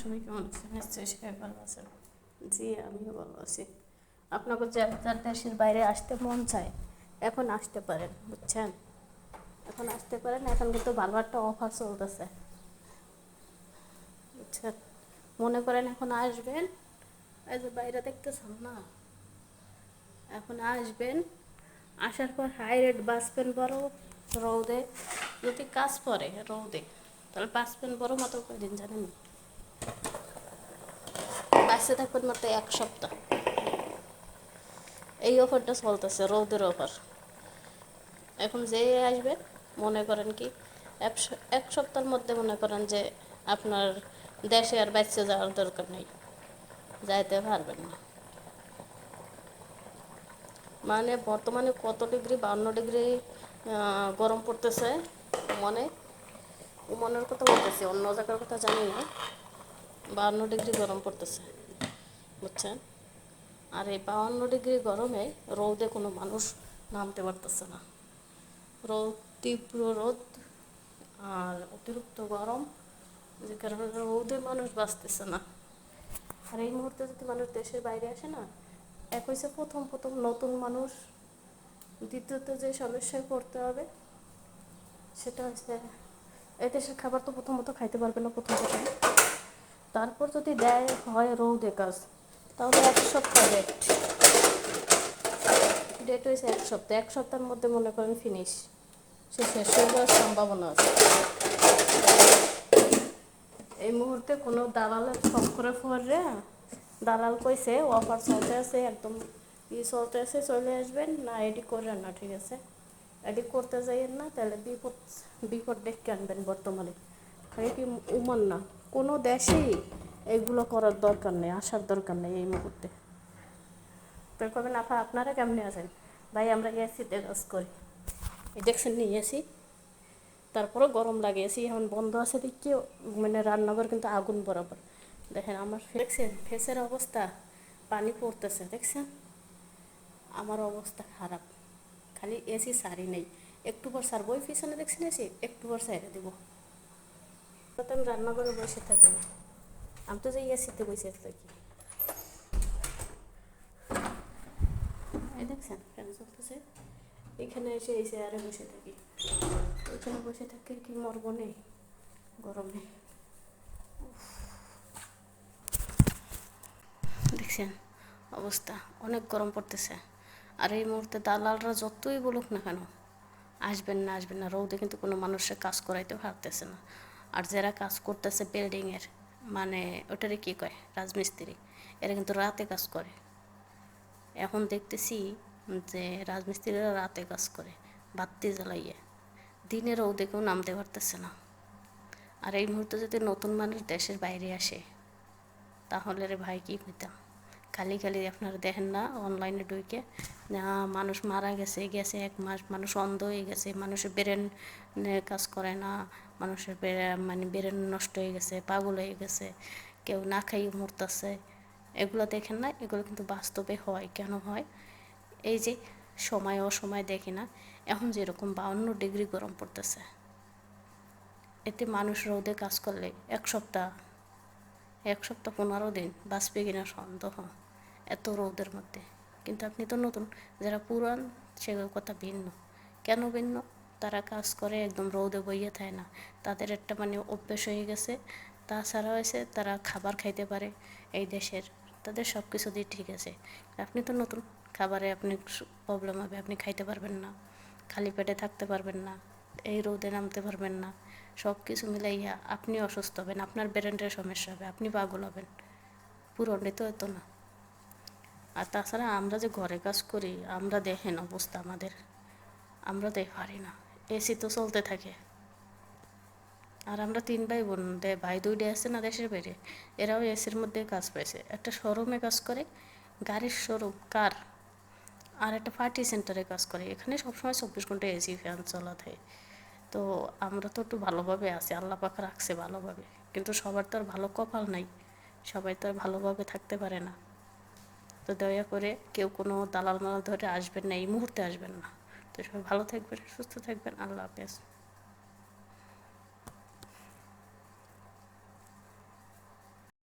সবাই কেমন আছেন ভালো আছেন জি, আমিও ভালো আছি। আপনাকে যার দেশের বাইরে আসতে মন চায়, এখন আসতে পারেন, বুঝছেন? এখন আসতে পারেন, এখন কিন্তু ভালো একটা অফার চলতেছে। বুঝছেন? মনে করেন এখন আসবেন, এই যে বাইরে দেখতেছেন না? এখন আসবেন, আসার পর হাই রেট বাঁচবেন বড়, রৌদে, যদি কাজ পড়ে রৌদে, তাহলে বাঁচবেন বড় মাত্র কয়দিন জানেন? বাঁচতে থাকবেন মাত্র এক সপ্তাহ। এই অফারটা চলতেছে, রৌদের অফার এখন যে আসবেন মনে করেন কি, এক সপ্তাহের মধ্যে মনে করেন যে আপনার দেশে আর বাচ্চা যাওয়ার দরকার নেই। যাইতে পারবেন না। মানে বর্তমানে কত ডিগ্রি, বান্ন ডিগ্রি গরম পড়তেছে মনে? মনের কথা বলতেছি, অন্য জায়গার কথা জানি না। বান্ন ডিগ্রি গরম পড়তেছে। বুঝছেন? আর এই বাউন্ন ডিগ্রি গরমে রোদে কোনো মানুষ নামতে পারতেছে না। রোদ, তীব্র রোদ আর অতিরিক্ত গরম, যে কারণে রোদে মানুষ বাঁচতেছে না। আর এই মুহূর্তে যদি মানুষ দেশের বাইরে আসে না, এক হয়েছে প্রথম প্রথম নতুন মানুষ, দ্বিতীয়ত যে সমস্যায় পড়তে হবে, সেটা হচ্ছে এই দেশের খাবার তো প্রথমত খাইতে পারবে না প্রথম প্রথম। তারপর যদি দেয়, হয় রৌদে কাজ। তাহলে এক সপ্তাহ ডেট ডেট হয়েছে এক সপ্তাহ। এক সপ্তাহের মধ্যে মনে করেন ফিনিশ সে শেষ হয়ে যাওয়ার সম্ভাবনা আছে। এই মুহূর্তে কোনো দালালের ফোন করে পড়ে দালাল কইছে অফার চলতে আছে, একদম ই চলতে আছে, চলে আসবেন। না, এডি করেন না, ঠিক আছে? এডি করতে যাইয়েন না, তাহলে বিপদ বিপদ ডেকে আনবেন বর্তমানে। খালি কি উমান না। কোনো দেশেই এগুলো করার দরকার নেই, আসার দরকার নেই এই মুহূর্তে। তো কবেন আপা, আপনারা কেমনে আছেন? ভাই, আমরা এসিতে কাজ করি। দেখছেন নিয়ে এসি তারপরে গরম লাগে, এসি এখন বন্ধ আছে দেখি মানে রান্নাঘর কিন্তু আগুন বরাবর। দেখেন আমার দেখছেন, ফেসের অবস্থা, পানি পড়তেছে, দেখছেন? আমার অবস্থা খারাপ। খালি এসি সারি নেই। একটু পর সারবো, ওই পিছনে দেখছেন এসি? একটু পর সাইরে দিব। তো আমি রান্নাঘরে বসে থাকি। আমি তো যে এসিতে বসে থাকি এই দেখছেন এখানে এসে বসে থাকি বসে কি নেই গরমে দেখছেন অবস্থা অনেক গরম পড়তেছে আর এই মুহূর্তে দালালরা যতই বলুক না কেন আসবেন না আসবেন না রৌদে কিন্তু কোনো মানুষের কাজ করাইতে পারতেছে না আর যারা কাজ করতেছে বিল্ডিংয়ের মানে ওটারে কী কয়? রাজমিস্ত্রি। এরা কিন্তু রাতে কাজ করে। এখন দেখতেছি যে রাজমিস্ত্রিরা রাতে কাজ করে বাত্তি জ্বালাইয়ে। দিনের রৌদে কেউ নামতে পারতেছে না। আর এই মুহূর্তে যদি নতুন মানুষ দেশের বাইরে আসে, তাহলে রে ভাই কি হইতাম? খালি খালি আপনারা দেখেন না অনলাইনে ঢুকে। মানুষ মারা গেছে গেছে এক মাস, মানুষ অন্ধ হয়ে গেছে, মানুষের ব্রেন কাজ করে না, মানুষের মানে ব্রেন নষ্ট হয়ে গেছে, পাগল হয়ে গেছে, কেউ না খাইয়ে মরতেছে। এগুলো দেখেন না, এগুলো কিন্তু বাস্তবে হয়, কেন হয়? এই যে সময় অসময় দেখি না, এখন যেরকম বাউন্ন ডিগ্রি গরম পড়তেছে। এতে মানুষ রোদে কাজ করলে এক সপ্তাহ এক সপ্তাহ পনেরো দিন বাঁচবে কিনা সন্দেহ এত রোদের মধ্যে। কিন্তু আপনি তো নতুন, যারা পুরান সেগুলোর কথা ভিন্ন। কেন ভিন্ন? তারা কাজ করে একদম রোদে বইয়ে থাকে না। তাদের একটা মানে অভ্যেস হয়ে গেছে। তাছাড়া হয়েছে তারা খাবার খাইতে পারে এই দেশের। তাদের সব কিছু দিয়ে ঠিক আছে। আপনি তো নতুন, খাবারে আপনি প্রবলেম হবে, আপনি খাইতে পারবেন না। খালি পেটে থাকতে পারবেন না। এই রোদে নামতে পারবেন না। সব কিছু মিলাইয়া আপনি অসুস্থ হবেন, আপনার ব্রেনের সমস্যা হবে, আপনি পাগল হবেন। পুরোটাই তো এত না। আর তাছাড়া আমরা যে ঘরে কাজ করি, আমরা দেখেন অবস্থা আমাদের। আমরা দেখ পারি না। এসি তো চলতে থাকে। আর আমরা তিন ভাই বোন ভাই দুইটা আছে না দেশের বাইরে, এরাও এসির মধ্যে কাজ পাইছে। একটা শোরুমে কাজ করে, গাড়ির শোরুম কার আর একটা পার্টি সেন্টারে কাজ করে। এখানে সবসময় চব্বিশ ঘণ্টা এসি ফ্যান চলা থাকে তো আমরা তো একটু ভালোভাবে আছি, আল্লাহ পাখা রাখছে ভালোভাবে। কিন্তু সবার তো আর ভালো কপাল নাই, সবাই তো আর ভালোভাবে থাকতে পারে না। তো দয়া করে কেউ কোনো দালাল মালাল ধরে আসবেন না, এই মুহূর্তে আসবেন না। তো সবাই ভালো থাকবেন, সুস্থ থাকবেন, আল্লাহ হাফেজ।